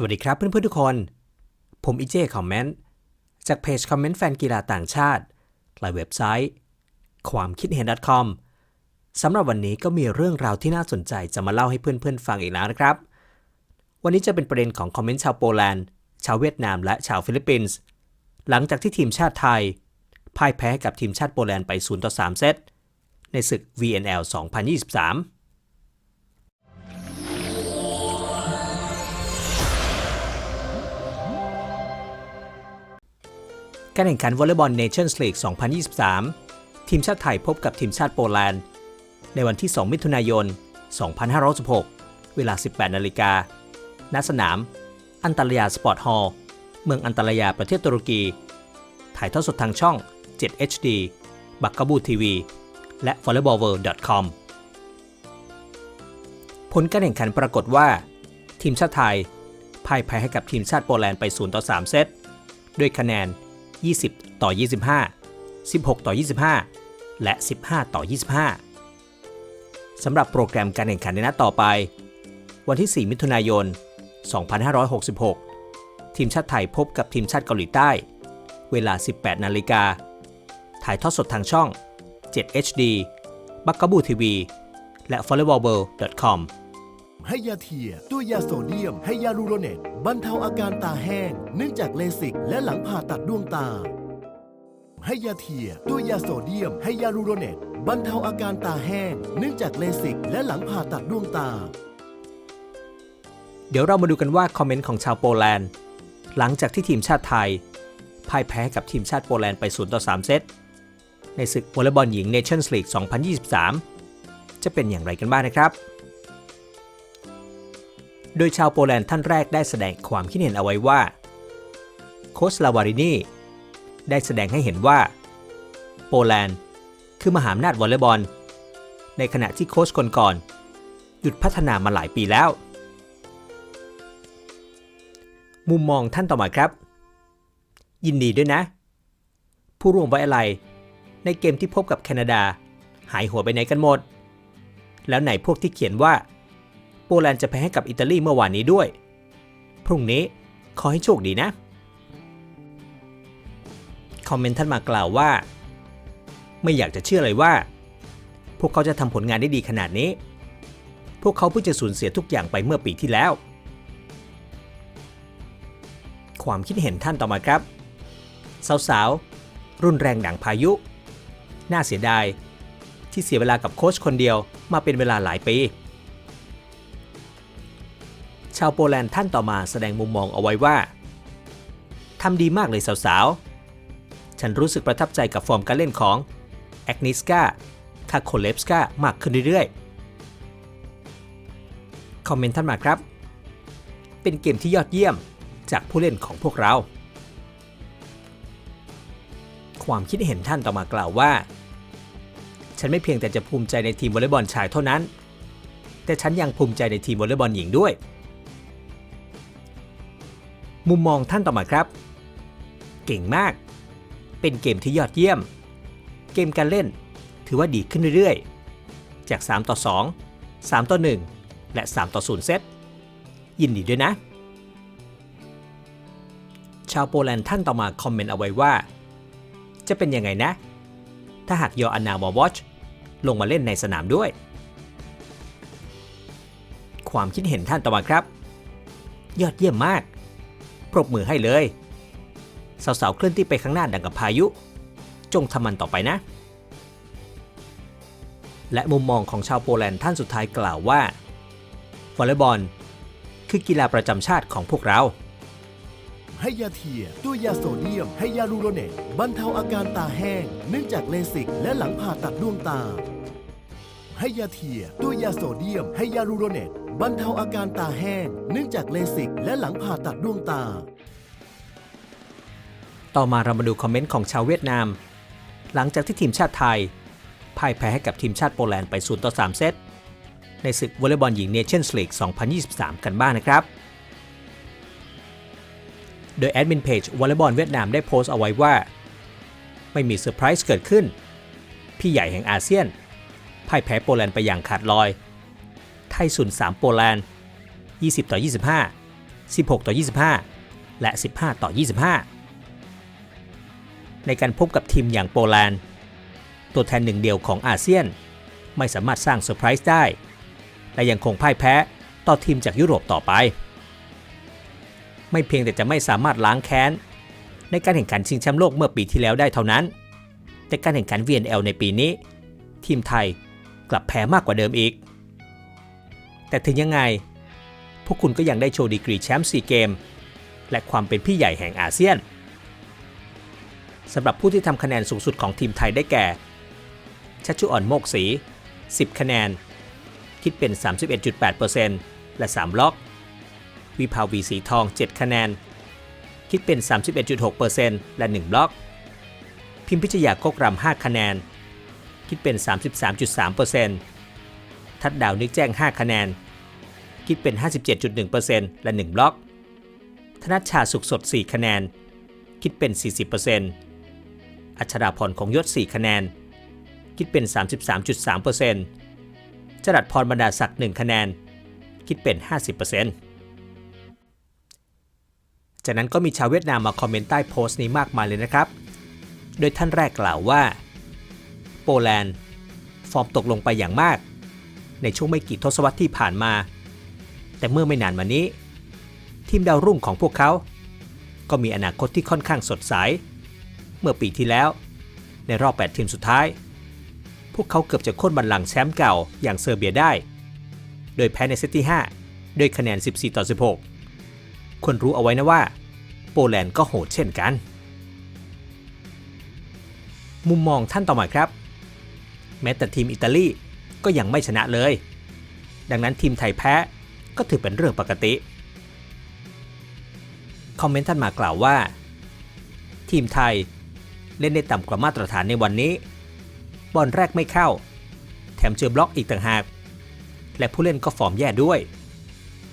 สวัสดีครับเพื่อนๆทุกคน ผมอีเจคอมเมนต์จากเพจคอมเมนต์แฟนกีฬาต่างชาติและเว็บไซต์ ความคิดเห็น .com สำหรับวันนี้ก็มีเรื่องราวที่น่าสนใจจะมาเล่าให้เพื่อนๆฟังอีกแล้วนะครับ วันนี้จะเป็นประเด็นของคอมเมนต์ชาวโปแลนด์ ชาวเวียดนามและชาวฟิลิปปินส์ หลังจากที่ทีมชาติไทยพ่ายแพ้กับทีมชาติโปแลนด์ไป0ต่อ3เซตในศึก VNL 2023 การแข่งขันวอลเลย์บอลเนชั่นส์ลีก 2023 ทีมชาติไทยพบกับทีมชาติโปแลนด์ ในวันที่ 2 มิถุนายน 2516 เวลา 18 นาฬิกา ณ สนาม อันตรยาสปอร์ตฮอลล์ เมืองอันตรยาประเทศตุรกี ถ่ายทอดสดทางช่อง 7 HD บักกบูทีวี และ volleyballworld.com ผลการแข่งขันปรากฏว่า ทีมชาติไทยพ่ายแพ้ให้กับทีมชาติโปแลนด์ไป 0 ต่อ 3 เซต ด้วยคะแนน 20 ต่อ 25 16 ต่อ 25 และ 15 ต่อ 25 สำหรับโปรแกรมการแข่งขันในนัดต่อไป วันที่ 4 มิถุนายน 2566 ทีมชาติไทยพบกับทีมชาติเกาหลีใต้ เวลา 18 นาฬิกา ถ่ายทอดสดทางช่อง 7 HD บักกบูทีวีและ volleyballworld.com ให้ยาเทีย ตัวยาโซเดียม ให้ยาลูโรเนตบรรเทาอาการตาแห้ง เนื่องจากเลสิก และหลังผ่าตัดดวงตา ให้ยาเทีย ตัวยาโซเดียม ให้ยาลูโรเนตบรรเทาอาการตาแห้ง เนื่องจากเลสิก และหลังผ่าตัดดวงตา เดี๋ยวเรามาดูกันว่าคอมเมนต์ของชาวโปแลนด์ หลังจากที่ทีมชาติไทยพ่ายแพ้กับทีมชาติโปแลนด์ไป0ต่อ3เซตในศึกวอลเลย์บอลหญิง Nations League 2023 จะเป็นอย่างไรกันบ้างนะครับ โดยชาวโปแลนด์ท่านแรกได้แสดงความคิดเห็นเอาไว้ว่า โคชลาวารินีได้แสดงให้เห็นว่า โปแลนด์คือมหาอำนาจวอลเลย์บอล ในขณะที่โค้ชคนก่อนหยุดพัฒนามาหลายปีแล้ว มุมมองท่านต่อมาครับ ยินดีด้วยนะ ผู้ร่วมไว้อะไรในเกมที่พบกับแคนาดา หายหัวไปไหนกันหมด แล้วไหนพวกที่เขียนว่า โปแลนด์จะแพ้ให้กับอิตาลีเมื่อวานนี้ด้วย พรุ่งนี้ขอให้โชคดีนะ คอมเมนต์ท่านมากล่าวว่า ไม่อยากจะเชื่อเลยว่า พวกเขาจะทำผลงานได้ดีขนาดนี้ พวกเขาเพิ่งจะสูญเสียทุกอย่างไปเมื่อปีที่แล้ว ความคิดเห็นท่านต่อมาครับ สาวๆ รุนแรงดังพายุ น่าเสียดายที่เสียเวลากับโค้ชคนเดียวมาเป็นเวลาหลายปี ชาวโปแลนด์ท่านต่อมาแสดงมุมมองเอาไว้ว่าทำดีมากเลยสาวๆ ฉันรู้สึกประทับใจกับฟอร์มการเล่นของแอกนิสกาคาโคเลฟสกามากขึ้นเรื่อยๆ คอมเมนต์ท่านมาครับ เป็นเกมที่ยอดเยี่ยมจากผู้เล่นของพวกเรา ความคิดเห็นท่านต่อมากล่าวว่า ฉันไม่เพียงแต่จะภูมิใจในทีมวอลเลย์บอลชายเท่านั้น แต่ฉันยังภูมิใจในทีมวอลเลย์บอลหญิงด้วย มุมมองท่านต่อมาครับ เก่งมาก เป็นเกมที่ยอดเยี่ยม เกมการเล่น ถือว่าดีขึ้นเรื่อยๆ จาก 3 ต่อ 2 3 ต่อ 1 และ 3 ต่อ 0 เซต ยินดีด้วยนะ ชาวโปแลนด์ท่านต่อมาคอมเมนต์เอาไว้ว่า จะเป็นยังไงนะ ถ้าหากยออนนาวาวอชลงมาเล่นในสนามด้วย ความคิดเห็นท่านต่อมาครับ ยอดเยี่ยมมาก ปรบมือให้เลยสาวๆเคลื่อนที่ไปข้างหน้าดังกับพายุ จงทำมันต่อไปนะ และมุมมองของชาวโปแลนด์ท่านสุดท้ายกล่าวว่าวอลเลย์บอล คือกีฬาประจำชาติของพวกเราให้ยาเทียตัวยาโซเดียมให้ยาลูโรเนตบรรเทาอาการตาแห้ง เนื่องจากเลสิกและหลังผ่าตัดดวงตาให้ยาเทียตัวยาโซเดียมให้ยาลูโรเนต บรรเทาอาการตาแห้ง เนื่องจากเลสิกและหลังผ่าตัดดวงตา ต่อมาเรามาดูคอมเมนต์ของชาวเวียดนาม หลังจากที่ทีมชาติไทยพ่ายแพ้ให้กับทีมชาติโปแลนด์ไป 0 ต่อ 3 เซต ในศึกวอลเลย์บอลหญิง Nations League 2023 กันบ้างนะครับ โดยแอดมินเพจวอลเลย์บอลเวียดนามได้โพสต์เอาไว้ว่า ไม่มีเซอร์ไพรส์เกิดขึ้น พี่ใหญ่แห่งอาเซียนพ่ายแพ้โปแลนด์ไปอย่างขาดลอย ไทยสูน3 โปแลนด์ 20 ต่อ 25 16 ต่อ 25 และ 15 ต่อ 25 ในการพบกับทีมอย่างโปแลนด์ ตัวแทนหนึ่งเดียวของอาเซียน ไม่สามารถสร้างเซอร์ไพรส์ได้ และยังคงพ่ายแพ้ต่อทีมจากยุโรปต่อไป ไม่เพียงแต่จะไม่สามารถล้างแค้น ในการแข่งขันชิงแชมป์โลกเมื่อปีที่แล้วได้เท่านั้น แต่การแข่งขัน VNL ในปีนี้ ทีมไทยกลับแพ้มากกว่าเดิมอีก แต่ถึงยังไง พวกคุณก็ยังได้โชว์ดีกรีแชมป์4เกม และความเป็นพี่ใหญ่แห่งอาเซียนสำหรับผู้ที่ทำคะแนนสูงสุดของทีมไทยได้แก่ ชัชชุอ่อนโมกศรี10 คะแนน คิดเป็น 31.8%และ3บล็อก วิภาวีสีทอง 7 คะแนน คิดเป็น 31.6%และ1บล็อก พิมพิชยากกรำ5คะแนน คิดเป็น 33.3% ทัดดาวนึกแจ้ง 5 คะแนน คิดเป็น 57.1%และ 1 บล็อก ธนัชชาสุขสด 4 คะแนน คิดเป็น 40%อัชราพรของยศ 4 คะแนน คิดเป็น 33.3%จรัดพรบรรดาศักดิ์1คะแนน คิดเป็น 50%จากนั้นก็มีชาวเวียดนามมาคอมเมนต์ใต้โพสต์นี้มากมายเลยนะครับ โดยท่านแรกกล่าวว่า โปแลนด์ ฟอร์มตกลงไปอย่างมาก ในช่วงไม่กี่ทศวรรษที่ผ่านมา แต่เมื่อไม่นานมานี้ ทีมดาวรุ่งของพวกเขา ก็มีอนาคตที่ค่อนข้างสดใส เมื่อปีที่แล้ว ในรอบ 8 ทีมสุดท้าย พวกเขาเกือบจะโค่นบัลลังก์แชมป์เก่าอย่างเซอร์เบียได้ โดยแพ้ในเซตที่ 5 ด้วยคะแนน 14 ต่อ 16 ควรรู้เอาไว้นะว่า โปแลนด์ก็โหดเช่นกัน มุมมองท่านต่อมาครับ แม้แต่ทีมอิตาลี ก็ยังไม่ชนะเลย ดังนั้นทีมไทยแพ้ก็ถือเป็นเรื่องปกติ คอมเมนต์ท่านมากล่าวว่า ทีมไทยเล่นได้ต่ำกว่ามาตรฐานในวันนี้ บอลแรกไม่เข้า แถมเจอบล็อกอีกต่างหาก และผู้เล่นก็ฟอร์มแย่ด้วย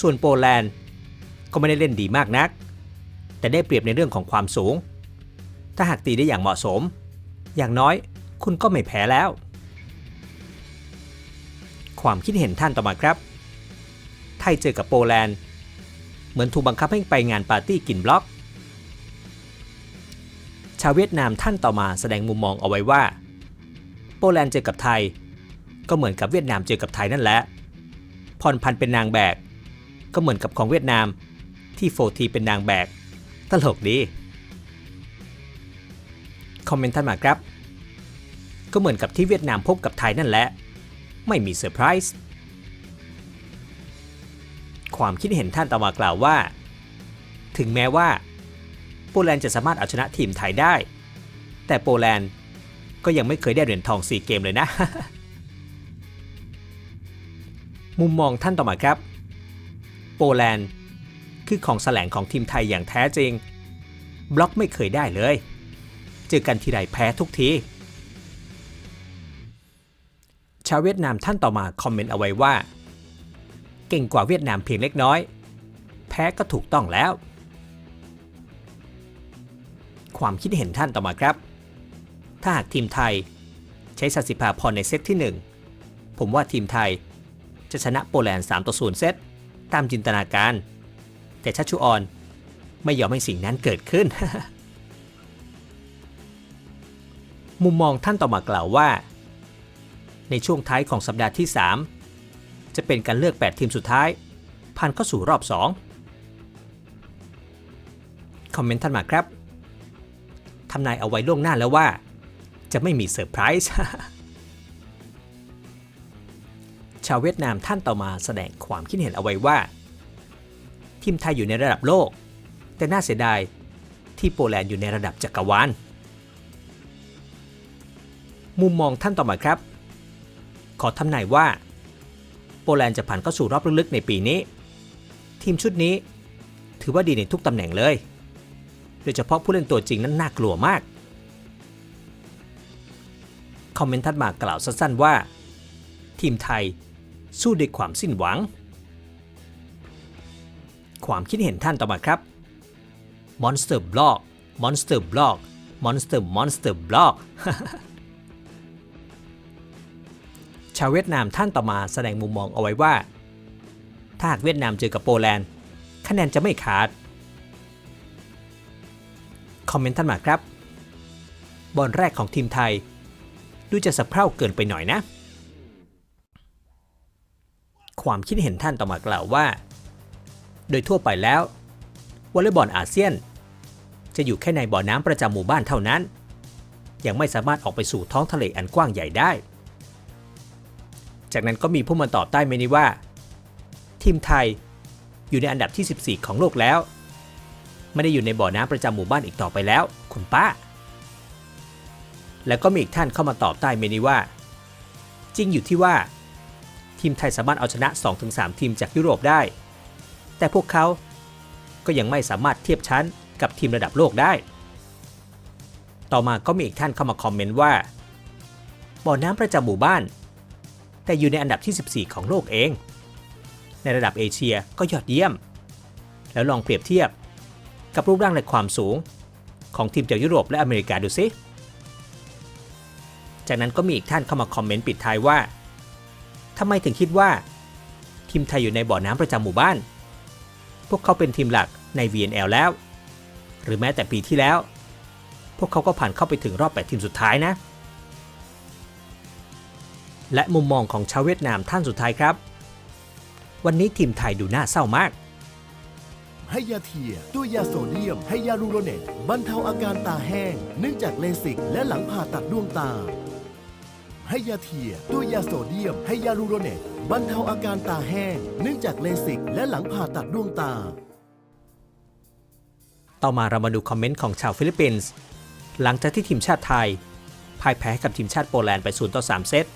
ส่วนโปแลนด์ก็ไม่ได้เล่นดีมากนัก แต่ได้เปรียบในเรื่องของความสูง ถ้าหากตีได้อย่างเหมาะสม อย่างน้อยคุณก็ไม่แพ้แล้ว ความคิดเห็นท่านต่อมาครับ ไทยเจอกับโปแลนด์ เหมือนถูกบังคับให้ไปงานปาร์ตี้กินบล็อก ชาวเวียดนามท่านต่อมาแสดงมุมมองเอาไว้ว่า โปแลนด์เจอกับไทย ก็เหมือนกับเวียดนามเจอกับไทยนั่นแหละพรพันเป็นนางแบก ก็เหมือนกับของเวียดนามที่โฟทีเป็นนางแบก ตลกดี คอมเมนต์ท่านมาครับ ก็เหมือนกับที่เวียดนามพบกับไทยนั่นแหละ ไม่มีเซอร์ไพรส์ ความคิดเห็นท่านต่อมากล่าวว่า ถึงแม้ว่าโปแลนด์จะสามารถเอาชนะทีมไทยได้ แต่โปแลนด์ก็ยังไม่เคยได้เหรียญทอง4เกมเลยนะ มุมมองท่านต่อมาครับ โปแลนด์คือของแสลงของทีมไทยอย่างแท้จริง บล็อกไม่เคยได้เลย เจอกันทีไรแพ้ทุกที ชาวเวียดนามท่านต่อมาคอมเมนต์เอาไว้ว่า เก่งกว่าเวียดนามเพียงเล็กน้อย แพ้ก็ถูกต้องแล้ว ความคิดเห็นท่านต่อมาครับ ถ้าหากทีมไทย ใช้สัสิภาพรในเซตที่ 1 ผมว่าทีมไทย จะชนะโปแลนด์3ต่อ0เซตตามจินตนาการ แต่ชัชชุออนไม่ยอมให้สิ่งนั้นเกิดขึ้น มุมมองท่านต่อมากล่าวว่า ในช่วงท้ายของสัปดาห์ที่ 3 จะเป็นการเลือก 8 ทีมสุดท้าย ผ่านเข้าสู่รอบ 2 คอมเมนต์ท่านมาครับทำนายเอาไว้ล่วงหน้าแล้วว่า จะไม่มีเซอร์ไพรส์ชาวเวียดนามท่านต่อมาแสดงความคิดเห็นเอาไว้ว่า ทีมไทยอยู่ในระดับโลก แต่น่าเสียดายที่โปแลนด์อยู่ในระดับจักรวาลมุมมองท่านต่อมาครับ ขอทำนายว่า โปแลนด์จะผ่านเข้าสู่รอบลึกๆในปีนี้ ทีมชุดนี้ ถือว่าดีในทุกตำแหน่งเลย โดยเฉพาะผู้เล่นตัวจริงนั้นน่ากลัวมาก คอมเมนต์ทัดมากล่าวสั้นๆว่า ทีมไทยสู้ด้วยความสิ้นหวัง ความคิดเห็นท่านต่อมาครับ Monster Block Monster Block Monster Monster Block ชาวเวียดนามท่านต่อมาแสดงมุมมองเอาไว้ว่า ถ้าหากเวียดนามเจอกับโปแลนด์ คะแนนจะไม่ขาด คอมเมนต์ท่านมาครับ บอลแรกของทีมไทย ดูจะสะเพร่าเกินไปหน่อยนะ ความคิดเห็นท่านต่อมากล่าวว่า โดยทั่วไปแล้ววอลเลย์บอลอาเซียน จะอยู่แค่ในบ่อน้ำประจำหมู่บ้านเท่านั้น ยังไม่สามารถออกไปสู่ท้องทะเลอันกว้างใหญ่ได้ จากนั้นก็มีผู้มาตอบใต้เมนี้ว่า ทีมไทยอยู่ในอันดับที่ 14 ของโลกแล้ว ไม่ได้อยู่ในบ่อน้ำประจำหมู่บ้านอีกต่อไปแล้ว คุณป้า แล้วก็มีอีกท่านเข้ามาตอบใต้เมนี้ว่า จริงอยู่ที่ว่า ทีมไทยสามารถเอาชนะ 2-3 ทีมจากยุโรปได้ แต่พวกเขาก็ยังไม่สามารถเทียบชั้นกับทีมระดับโลกได้ ต่อมาก็มีอีกท่านเข้ามาคอมเมนต์ว่าบ่อน้ำประจำหมู่บ้าน แต่อยู่ในอันดับที่ 14 ของโลกเอง ในระดับเอเชียก็ยอดเยี่ยม แล้วลองเปรียบเทียบ กับรูปร่างและความสูง ของทีมจากยุโรปและอเมริกาดูสิจากนั้นก็มีอีกท่านเข้ามาคอมเมนต์ปิดท้ายว่าทำไมถึงคิดว่า ทีมไทยอยู่ในบ่อน้ำประจำหมู่บ้าน พวกเขาเป็นทีมหลักใน VNL แล้ว หรือแม้แต่ปีที่แล้ว พวกเขาก็ผ่านเข้าไปถึงรอบ 8 ทีมสุดท้ายนะ และมุมมองของชาวเวียดนามท่านสุดท้ายครับ วันนี้ทีมไทยดูน่าเศร้ามากให้ยาเทีย ด้วยยาโซเดียม ให้ยาลูโรเนตบรรเทาอาการตาแห้ง เนื่องจากเลสิก และหลังผ่าตัดดวงตา ให้ยาเทีย ด้วยยาโซเดียม ให้ยาลูโรเนตบรรเทาอาการตาแห้ง เนื่องจากเลสิก และหลังผ่าตัดดวงตา ต่อมาเรามาดูคอมเมนต์ของชาวฟิลิปปินส์ หลังจากที่ทีมชาติไทยพ่ายแพ้ให้กับทีมชาติโปแลนด์ไป0ต่อ3เซต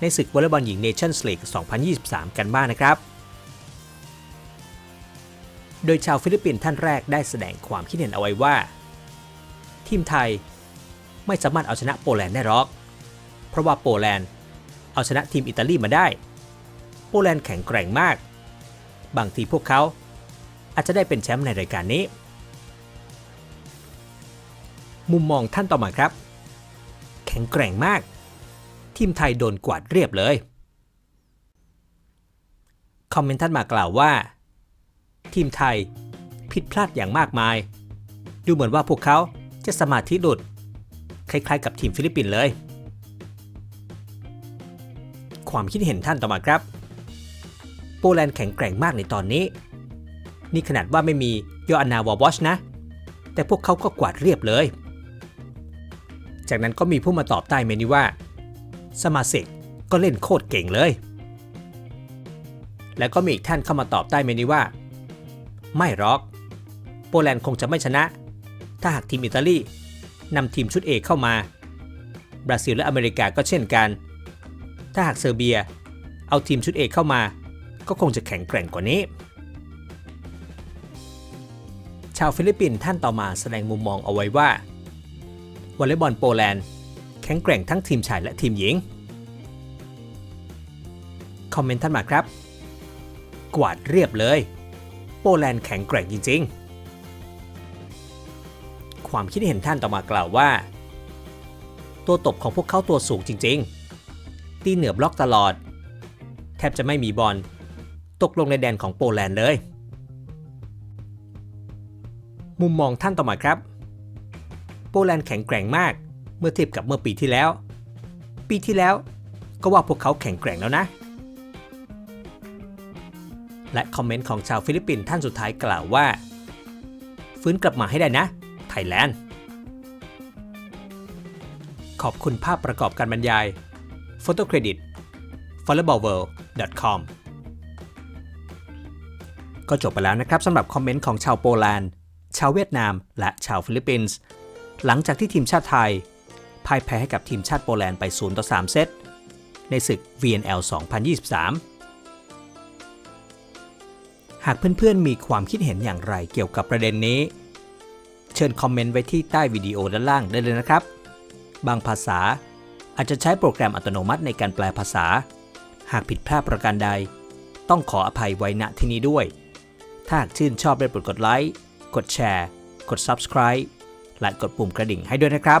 ในศึกวอลเลย์บอลหญิงเนชั่นส์ลีก 2023 กันบ้างนะครับ โดยชาวฟิลิปปินส์ท่านแรกได้แสดงความคิดเห็นเอาไว้ว่า ทีมไทยไม่สามารถเอาชนะโปแลนด์ได้หรอก เพราะว่าโปแลนด์เอาชนะทีมอิตาลีมาได้ โปแลนด์แข็งแกร่งมาก บางทีพวกเขาอาจจะได้เป็นแชมป์ในรายการนี้ มุมมองท่านต่อมาครับ แข็งแกร่งมาก ทีมไทยโดนกวาดเรียบเลย คอมเมนต์ท่านมากล่าวว่า ทีมไทยผิดพลาดอย่างมากมาย ดูเหมือนว่าพวกเขาจะสมาธิหลุด คล้ายๆ กับทีมฟิลิปปินส์เลย ความคิดเห็นท่านต่อมาครับ โปแลนด์แข็งแกร่งมากในตอนนี้ นี่ขนาดว่าไม่มียออันนาวาวอชนะ แต่พวกเขาก็กวาดเรียบเลย จากนั้นก็มีผู้มาตอบใต้เมนี้ว่า สมาเซกก็เล่นโคตรเก่งเลย แล้วก็มีอีกท่านเข้ามาตอบใต้เมนี้ว่า ไม่หรอก โปแลนด์คงจะไม่ชนะ ถ้าหากทีมอิตาลีนำทีมชุดเอเข้ามา บราซิลและอเมริกาก็เช่นกัน ถ้าหากเซอร์เบีย เอาทีมชุดเอเข้ามา ก็คงจะแข็งแกร่งกว่านี้ ชาวฟิลิปปินส์ท่านต่อมาแสดงมุมมองเอาไว้ว่าวอลเลย์บอลโปแลนด์ แข็งแกร่งทั้งทีมชายและทีมหญิง คอมเมนต์ท่านมาครับ กวาดเรียบเลย โปแลนด์แข็งแกร่งจริง ๆ ความคิดเห็นท่านต่อมากล่าวว่า ตัวตบของพวกเขาตัวสูงจริง ๆ ตีเหนือบล็อกตลอด แทบจะไม่มีบอลตกลงในแดนของโปแลนด์เลย มุมมองท่านต่อมาครับ โปแลนด์แข็งแกร่งมาก มื่อเทียบกับเมื่อปีที่แล้ว ปีที่แล้วก็ว่าพวกเขาแข็งแกร่งแล้วนะ และคอมเมนต์ของชาวฟิลิปปินส์ท่านสุดท้ายกล่าวว่า ฟื้นกลับมาให้ได้นะ ไทยแลนด์ ขอบคุณภาพประกอบการบรรยาย Photo Credit volleyballworld.com ก็จบไปแล้วนะครับสำหรับคอมเมนต์ของชาวโปแลนด์ ชาวเวียดนาม และชาวฟิลิปปินส์ หลังจากที่ทีมชาติไทย พ่ายแพ้ให้กับทีมชาติโปแลนด์ไป 0 ต่อ 3 เซต ในศึก VNL 2023 หากเพื่อนๆ มีความคิดเห็นอย่างไรเกี่ยวกับประเด็นนี้ เชิญคอมเมนต์ไว้ที่ใต้วิดีโอด้านล่างได้เลยนะครับ บางภาษาอาจจะใช้โปรแกรมอัตโนมัติในการแปลภาษา หากผิดพลาดประการใด ต้องขออภัยไว้ณที่นี้ด้วย ถ้าหากชื่นชอบได้โปรดกดไลค์ กดแชร์ กด Subscribe และกดปุ่มกระดิ่งให้ด้วยนะครับ